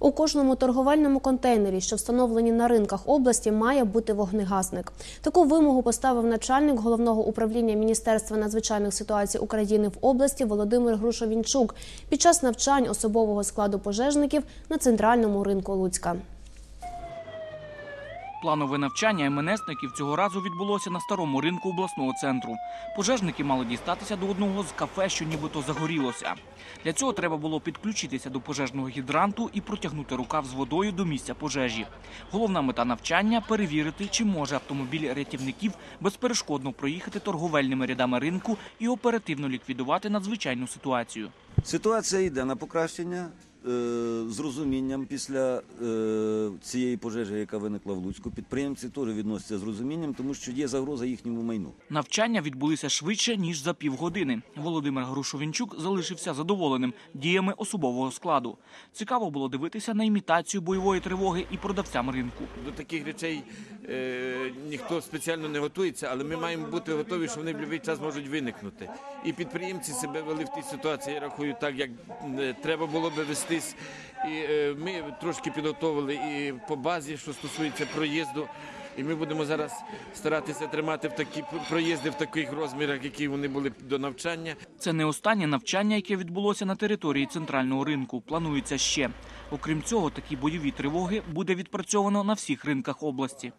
У кожному торговельному контейнері, що встановлені на ринках області, має бути вогнегасник. Таку вимогу поставив начальник головного управління Міністерства надзвичайних ситуацій України в області Володимир Грушовінчук під час навчань особового складу пожежників на центральному ринку Луцька. Планове навчання МНСників цього разу відбулося на старому ринку обласного центру. Пожежники мали дістатися до одного з кафе, що нібито загорілося. Для цього треба було підключитися до пожежного гідранту і протягнути рукав з водою до місця пожежі. Головна мета навчання перевірити, чи може автомобіль рятівників безперешкодно проїхати торговельними рядами ринку і оперативно ліквідувати надзвичайну ситуацію. Ситуація йде на покращення з розумінням після е, цієї пожежі, яка виникла в Луцьку. Підприємці теж відносяться з розумінням, тому що є загроза їхньому майну. Навчання відбулися швидше ніж за півгодини. Володимир Грушовінчук залишився задоволеним діями особового складу. Цікаво було дивитися на імітацію бойової тривоги і продавцям ринку. До таких речей е, ніхто спеціально не готується, але ми маємо бути готові, що вони в будь-який час можуть виникнути. І підприємці себе вели в тій ситуації, я рахую, так як е, треба було би вестись. І е, ми трошки підготовили і по базі, що стосується проїзду. І ми будемо зараз старатися тримати в такі проїзди в таких розмірах, які вони були до навчання. Це не останнє навчання, яке відбулося на території центрального ринку. Планується ще. Окрім цього, такі бойові тривоги буде відпрацьовано на всіх ринках області.